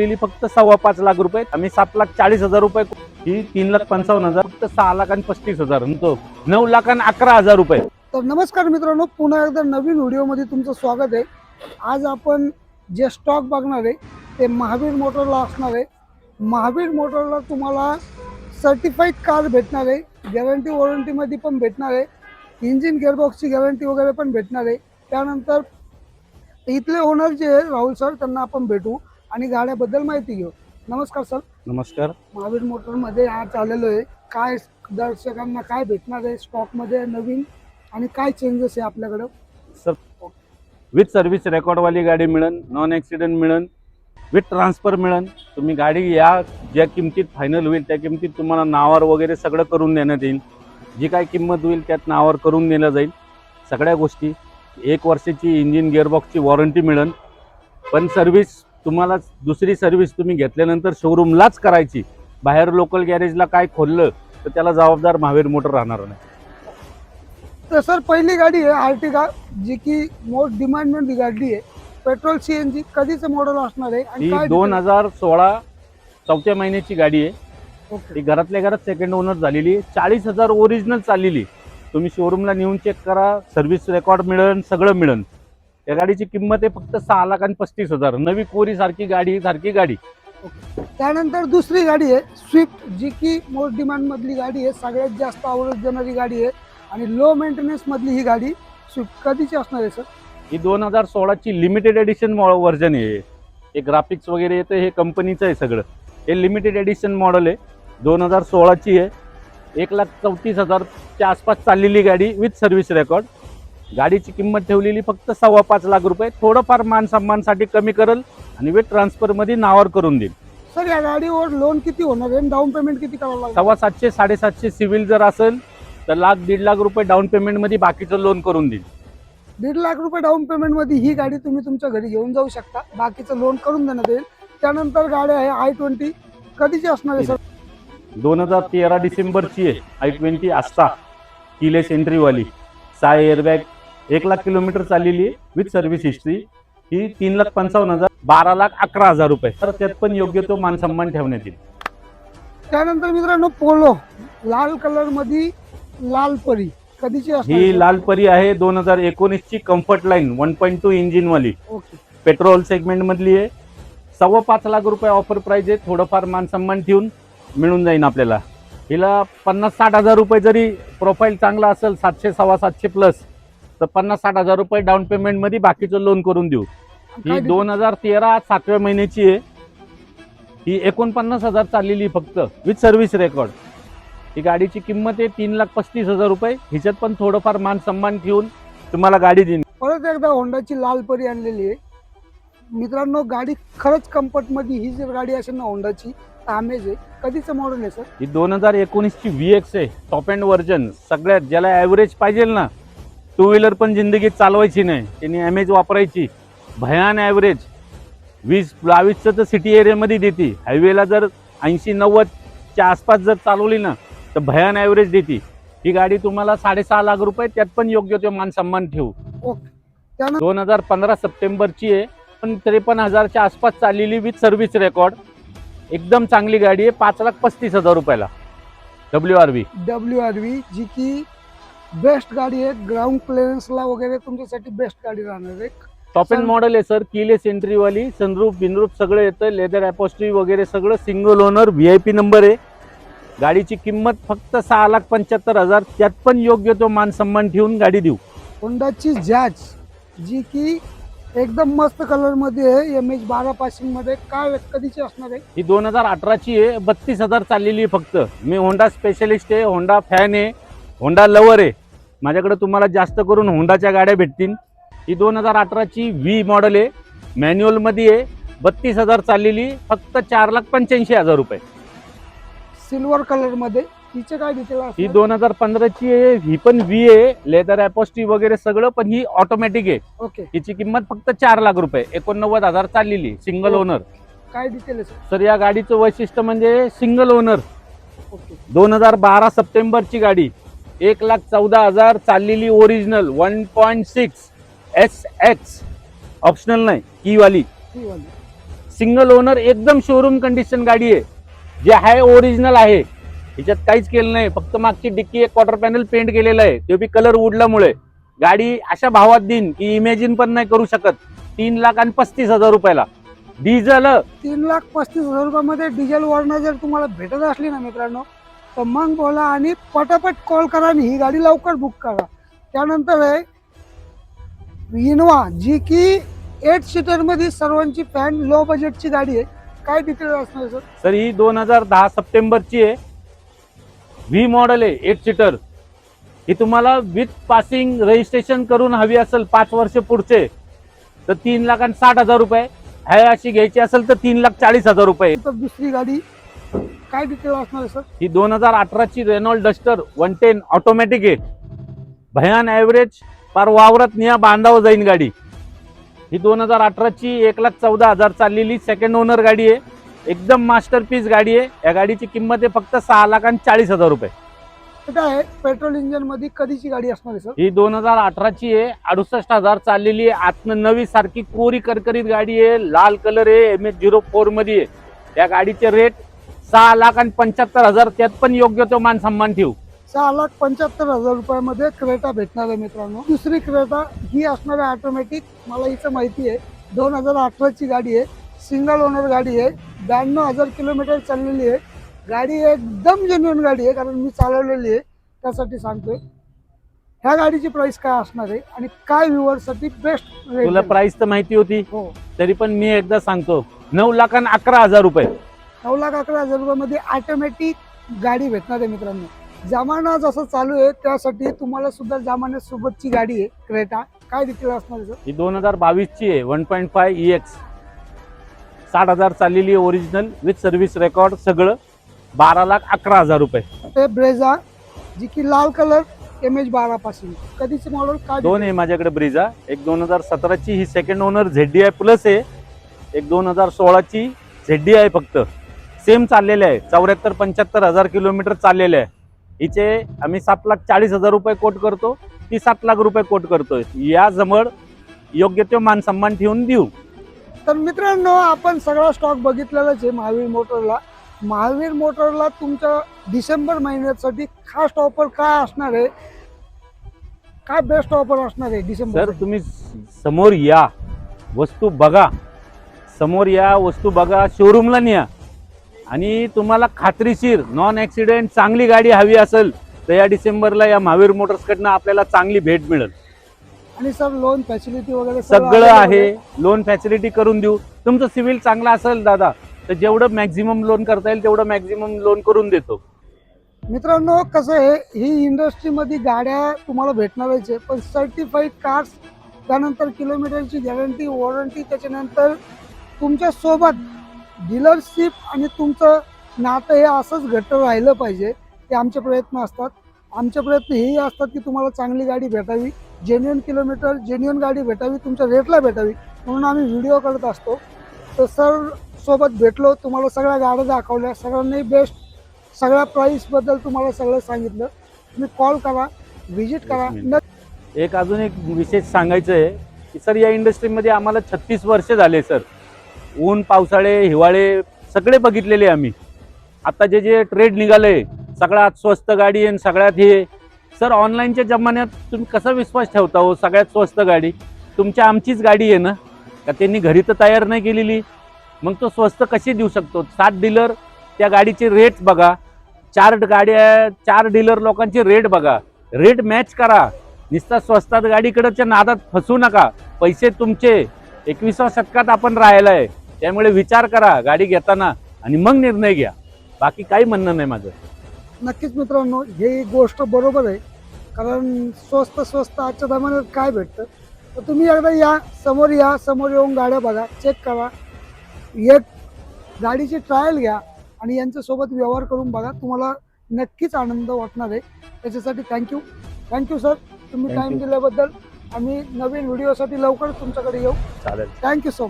दिली फक्त सव्वा पाच लाख रुपये आम्ही सात लाख चाळीस हजार रुपये ही तीन लाख पंचावन्न हजार फक्त सहा लाख आणि पस्तीस हजार म्हणतो नऊ लाख आणि अकरा हजार रुपये. तर नमस्कार मित्रांनो पुन्हा एकदा नवीन व्हिडिओमध्ये तुमचं स्वागत आहे. आज आपण जे स्टॉक बघणार आहे ते महावीर मोटरला असणार आहे. महावीर मोटरला तुम्हाला सर्टिफाईड कार भेटणार आहे गॅरंटी वॉरंटीमध्ये पण भेटणार आहे इंजिन गेअरबॉक्सची गॅरंटी वगैरे पण भेटणार आहे. त्यानंतर इथले ओनर जे आहे राहुल सर त्यांना आपण भेटू. आणि गाड्याबद्दल माहिती घेऊ. नमस्कार सर. नमस्कार. महावीर मोटरमध्ये आज आलेलो आहे. काय दर्शकांना काय भेटणार आहे स्टॉकमध्ये नवीन आणि काय चेंजेस आहे आपल्याकडं? सर विथ सर्व्हिस रेकॉर्डवाली गाडी मिळेल नॉन ॲक्सिडेंट मिळेल विथ ट्रान्सफर मिळेल तुम्ही गाडी या ज्या किमतीत फायनल होईल त्या किमतीत तुम्हाला नावावर वगैरे सगळं करून देण्यात येईल. जी काय किंमत होईल त्यात नावावर करून दिलं जाईल. सगळ्या गोष्टी एक वर्षाची इंजिन गिअरबॉक्सची वॉरंटी मिळेल पण सर्व्हिस तुम्हाला दुसरी सर्व्हिस तुम्ही घेतल्यानंतर शोरूमलाच करायची. बाहेर लोकल गॅरेजला काय खोललं तर त्याला जबाबदार महावीर मोटर राहणार नाही. तर सर पहिली गाडी आहे आर्टिका जी की मोस्ट डिमांडमध्ये गाडी आहे. पेट्रोल सी एन जी कधीचं मॉडेल असणार आहे आणि ही काय दोन हजार सोळा चौथ्या महिन्याची गाडी आहे. ओके. ती घरातल्या घरात सेकंड ओनर झालेली आहे. चाळीस हजार ओरिजिनल चाललेली तुम्ही शोरूमला नेऊन चेक करा सर्व्हिस रेकॉर्ड मिळेल सगळं मिळेल. त्या गाडीची किंमत आहे फक्त सहा लाख आणि पस्तीस हजार. नवी कोरी सारखी गाडी सारखी गाडी. त्यानंतर दुसरी गाडी आहे स्विफ्ट जी की मोस्ट डिमांडमधली गाडी आहे सगळ्यात जास्त आवडत जाणारी गाडी आहे आणि लो मेंटेनन्समधली ही गाडी स्विफ्ट कधीची असणार आहे सर ही दोन हजार सोळाची लिमिटेड एडिशन व्हर्जन आहे. हे ग्राफिक्स वगैरे येतं हे कंपनीचं आहे सगळं. हे लिमिटेड एडिशन मॉडेल आहे. दोन हजार सोळाची आहे. एक लाख चौतीस हजारच्या आसपास चाललेली गाडी विथ सर्व्हिस रेकॉर्ड गाडीची किंमत ठेवलेली फक्त सव्वा पाच लाख रुपये. थोडंफार मान सन्मानसाठी कमी करेल आणि विथ ट्रान्सफरमध्ये नावावर करून देईल. सर या गाडीवर लोन किती होणार? आहे डाऊन पेमेंट किती करावं लागेल? सव्वा सातशे साडेसातशे सिव्हिल जर असेल तर लाख दीड लाख रुपये डाऊन पेमेंटमध्ये बाकीचं लोन करून देईल. दीड लाख रुपये डाऊन पेमेंटमध्ये ही गाडी तुम्ही तुमच्या घरी घेऊन जाऊ शकता. बाकीचं लोन करून देण्यात येईल त्यानंतर गाडी आहे आय ट्वेंटी कधीची असणार आहे सर? दोन हजार तेरा डिसेंबरची आहे. I twenty Asta. किलेस एंट्रीवाली साय एअरबॅग एक लाख किलोमीटर चाललेली विथ सर्व्हिस हिस्ट्री ही तीन लाख पंचावन्न हजार बारा लाख अकरा हजार रुपये. तर त्यात पण योग्य तो मान सन्मान ठेवण्यात येईल. त्यानंतर मित्रांनो पोलो लाल कलरमध्ये लाल परी. कधीची असणार ही? लाल परी आहे दोन हजार एकोणीसची comfort line one point two इंजिनवाली okay. Petrol सेगमेंटमधली आहे. सव्वा पाच लाख रुपये ऑफर प्राईज आहे. थोडंफार मान सन्मान ठेवून मिळून जाईल आपल्याला. हिला पन्नास साठ हजार रुपये जरी प्रोफाईल चांगला असेल सातशे सव्वा सातशे प्लस तर पन्नास साठ हजार रुपये डाऊन पेमेंटमध्ये बाकीचं लोन करून देऊ. ही दोन हजार तेरा सातव्या महिन्याची आहे. ही एकोणपन्नास हजार चाललेली फक्त विथ सर्व्हिस रेकॉर्ड ही गाडीची किंमत आहे तीन लाख पस्तीस हजार रुपये. हिच्यात पण थोडंफार मान सन्मान ठेवून तुम्हाला गाडी देईन. परत एकदा होंडाची लाल परी आणलेली आहे. मित्रांनो गाडी खरंच कम्फर्टमध्ये ही जर गाडी असेल ना होंडाची आमेज आहे. कधीचं मॉडेल आहे सर ही दोन हजार एकोणीसची व्ही एक्स आहे टॉप अँड व्हर्जन सगळ्यात ज्याला ॲव्हरेज पाहिजे ना टू व्हीलर पण जिंदगीत चालवायची नाही. त्यांनी ॲमेज वापरायची. भयान ॲव्हरेज वीस बावीसचं तर सिटी एरियामध्ये देते. हायवेला जर ऐंशी नव्वदच्या आसपास जर चालवली ना तर भयान ॲव्हरेज देते. ही गाडी तुम्हाला साडेसहा लाख रुपये त्यात पण योग्य तो मान सन्मान ठेवू. दोन हजार पंधरा सप्टेंबरची आहे पण त्रेपन्न हजारच्या आसपास चाललेली विथ सर्व्हिस रेकॉर्ड एकदम चांगली गाडी आहे पाच लाख पस्तीस हजार रुपयाला. W R V W R V जी की बेस्ट गाडी आहे. ग्राउंड क्लिअरन्सला वगैरे तुमच्यासाठी बेस्ट गाडी राहणार आहे. टॉप एंड मॉडेल आहे सर किलेस एंट्रीवाली सनरूफ बिनरूफ सगळं येतं. लेदर अपोस्ट्री वगैरे सगळं. Single owner V I P number आहे. गाडीची किंमत फक्त सहा लाख पंच्याहत्तर हजार. त्यात पण योग्य तो मान सन्मान ठेवून गाडी देऊ. होंडाची जॅज जी की एकदम मस्त कलरमध्ये आहे. एम एच बारा पासिंगमध्ये काय कधीची असणार आहे? ही दोन हजार अठराची आहे. बत्तीस हजार चाललेली आहे फक्त. मी होंडा स्पेशलिस्ट आहे. होंडा फॅन आहे. होंडा लवर आहे. माझ्याकडे तुम्हाला जास्त करून होंडाच्या गाड्या भेटतील. ही दोन हजार अठराची व्ही मॉडेल आहे. मॅन्युअलमध्ये आहे. बत्तीस हजार चाललेली. फक्त चार लाख पंच्याऐंशी हजार रुपये. सिल्वर कलरमध्ये तिचे काय डिटेल ही दोन हजार पंधराची आहे. ही पण व्ही आहे. लेदर अपोस्टी वगैरे सगळं पण ही ऑटोमॅटिक आहे. ओके हिची किंमत फक्त चार लाख रुपये. एकोणनव्वद हजार चाललेली. सिंगल ओनर काय डिटेल सर या गाडीचं वैशिष्ट्य म्हणजे सिंगल ओनर दोन हजार बारा सप्टेंबरची गाडी. एक लाख चौदा हजार चाललेली original one point six S X optional नाही. कीवाली वाली सिंगल ओनर एकदम शोरूम कंडिशन गाडी आहे. जे आहे ओरिजिनल आहे. ह्याच्यात काहीच केलं नाही. फक्त मागची डिक्की एक क्वार्टर पॅनल पेंट केलेलं आहे. ते बी कलर उडल्यामुळे गाडी अशा भावात देईन की इमॅजिन पण नाही करू शकत. तीन लाख आणि पस्तीस हजार रुपयाला. डिझेल तीन लाख पस्तीस हजार रुपयामध्ये डिझेल वर्ण जर तुम्हाला भेटत असली ना मित्रांनो तर मग बोला आणि पटापट कॉल करा आणि ही गाडी लवकर बुक करा. त्यानंतर आहे इनोवा जी की एट सीटरमध्ये सर्वांची फॅन लो बजेटची गाडी आहे. काय डिटेल असणार सर सर ही दोन हजार दहा सप्टेंबरची आहे. व्ही मॉडेल आहे एट सीटर ही तुम्हाला विथ पासिंग रजिस्ट्रेशन करून हवी असेल पाच वर्ष पुढचे तर तीन लाख आणि साठ हजार रुपये. ह्या अशी घ्यायची असेल तर तीन लाख चाळीस हजार रुपये. तर दुसरी गाडी काय डिटेल असणार आहे सर ही दोन हजार अठराची Renault Duster one ten automatic आहे. भयान ॲव्हरेज फार वावरात निया बांधावं जाईन गाडी. ही दोन हजार अठराची एक लाख चौदा हजार चाललेली सेकंड ओनर गाडी आहे. एकदम मास्टरपीस गाडी आहे. या गाडीची किंमत आहे फक्त सहा लाख आणि चाळीस हजार रुपये. काय आहे पेट्रोल इंजिनमध्ये कधीची गाडी असणार आहे सर ही दोन हजार अठराची आहे. अडुसष्ट हजार चाललेली आहे. आतनं नवी सारखी कोरी करकरीत गाडी आहे. लाल कलर आहे. एम एच झिरो फोरमध्ये आहे. या गाडीचे रेट सहा लाख आणि पंच्याहत्तर हजार त्यात पण योग्य तो मान सन्मान ठेवू. सहा लाख पंच्याहत्तर हजार रुपयामध्ये क्रेटा भेटणार आहे मित्रांनो. दुसरी क्रेटा ही असणार आहे ऑटोमॅटिक मला हिचं माहिती आहे दोन हजार अठराची गाडी आहे सिंगल ओनर गाडी आहे ब्याण्णव हजार किलोमीटर चाललेली आहे. गाडी एकदम जेन्युन गाडी आहे कारण मी चालवलेली आहे त्यासाठी सांगतोय. ह्या गाडीची प्राइस काय असणार आहे आणि काय व्ह्युअरसाठी बेस्ट तुला प्राइस तर माहिती होती हो. तरी पण मी एकदा सांगतो नऊ लाख आणि अकरा हजार रुपये. नऊ लाख अकरा हजार रुपयामध्ये ऑटोमॅटिक गाडी भेटणार आहे मित्रांनो. जमाना जसं चालू आहे त्यासाठी तुम्हाला सुद्धा जमान्यासोबतची गाडी आहे क्रेटा. काय डिटेल असणार आहे ही दोन हजार बावीसची आहे one point five E X साठ हजार चाललेली आहे ओरिजिनल विथ सर्व्हिस रेकॉर्ड सगळं. बारा लाख अकरा हजार रुपये. ते ब्रेझा जी की लाल कलर एम एच बारा पासून. कधीचे मॉडेल काय दोन आहे माझ्याकडे ब्रिझा एक दोन हजार सतराची ही second owner Z D I plus आहे. एक दोन हजार सोळाची झेड डी आय फक्त. सेम चाललेले आहे. चौऱ्याहत्तर पंच्याहत्तर हजार किलोमीटर चाललेले आहे. हिचे आम्ही सात लाख चाळीस हजार रुपये कोट करतो. ती सात लाख रुपये कोट करतोय. या जमळ योग्य तो मान सन्मान ठेवून देऊ. तर मित्रांनो आपण सगळा स्टॉक बघितलेलाच आहे महावीर मोटरला. महावीर मोटरला तुमच्या डिसेंबर महिन्यासाठी खास ऑफर काय असणार आहे? काय बेस्ट ऑफर असणार आहे डिसेंबर सर तुम्ही समोर या. वस्तू बघा. समोर या वस्तू बघा. शोरूमला न्या. आणि तुम्हाला खात्रीशीर नॉन ॲक्सिडेंट चांगली गाडी हवी असेल तर या डिसेंबरला या महावीर मोटर्सकडनं आपल्याला चांगली भेट मिळेल. आणि सर लोन फॅसिलिटी वगैरे सगळं आहे. लोन फॅसिलिटी करून देऊ. तुमचं सिव्हिल चांगला असेल दादा तर जेवढं मॅक्झिमम लोन करता येईल तेवढं मॅक्झिमम लोन करून देतो. मित्रांनो कसं आहे ही इंडस्ट्रीमध्ये गाड्या तुम्हाला भेटणारच आहे पण सर्टिफाईड कार्स त्यानंतर किलोमीटरची गॅरंटी वॉरंटी त्याच्यानंतर तुमच्यासोबत डीलरशिप आणि तुमचं नातं हे असंच घट्ट राहिलं पाहिजे ते आमचे प्रयत्न असतात. आमचे प्रयत्न हेही असतात की तुम्हाला चांगली गाडी भेटावी जेन्युन किलोमीटर जेन्युन गाडी भेटावी तुमच्या रेटला भेटावी म्हणून आम्ही व्हिडिओ करत असतो. तर सर सोबत भेटलो तुम्हाला सगळ्या गाड्या दाखवल्या सगळ्यांनी बेस्ट सगळ्या प्राईसबद्दल तुम्हाला सगळं सांगितलं. तुम्ही कॉल करा व्हिजिट करा. एक अजून एक विशेष सांगायचं आहे की सर या इंडस्ट्रीमध्ये आम्हाला छत्तीस वर्ष झाले सर ऊन पावसाळे हिवाळे सगळे बघितलेले आम्ही. आता जे जे ट्रेड निघाले सगळ्यात स्वस्त गाडी आहे आणि सगळ्यात हे सर ऑनलाईनच्या जमान्यात तुम्ही कसा विश्वास ठेवता हो सगळ्यात स्वस्त गाडी? तुमच्या आमचीच गाडी आहे ना? का त्यांनी घरी तर तयार नाही केलेली? मग तो स्वस्त कशी देऊ शकतो? सात डीलर त्या गाडीचे रेट बघा. चार गाड्या चार डीलर लोकांचे रेट बघा. रेट मॅच करा. नुसता स्वस्तात गाडीकडच्या नादात फसू नका. पैसे तुमचे. एकविसाव्या शतकात आपण राहायला आहे त्यामुळे विचार करा गाडी घेताना आणि मग निर्णय घ्या. बाकी काही म्हणणं नाही माझं. नक्कीच मित्रांनो हे गोष्ट बरोबर आहे. कारण स्वस्त स्वस्त आजच्या जमान्यात काय भेटतं? तर तुम्ही एकदा या समोर या समोर येऊन गाड्या बघा चेक करा. एक गाडीची ट्रायल घ्या आणि यांच्यासोबत व्यवहार करून बघा. तुम्हाला नक्कीच आनंद वाटणार आहे. त्याच्यासाठी thank you thank you sir तुम्ही टाईम. दिल्याबद्दल आम्ही नवीन व्हिडिओसाठी लवकरच तुमच्याकडे येऊ. चालेल. Thank you so much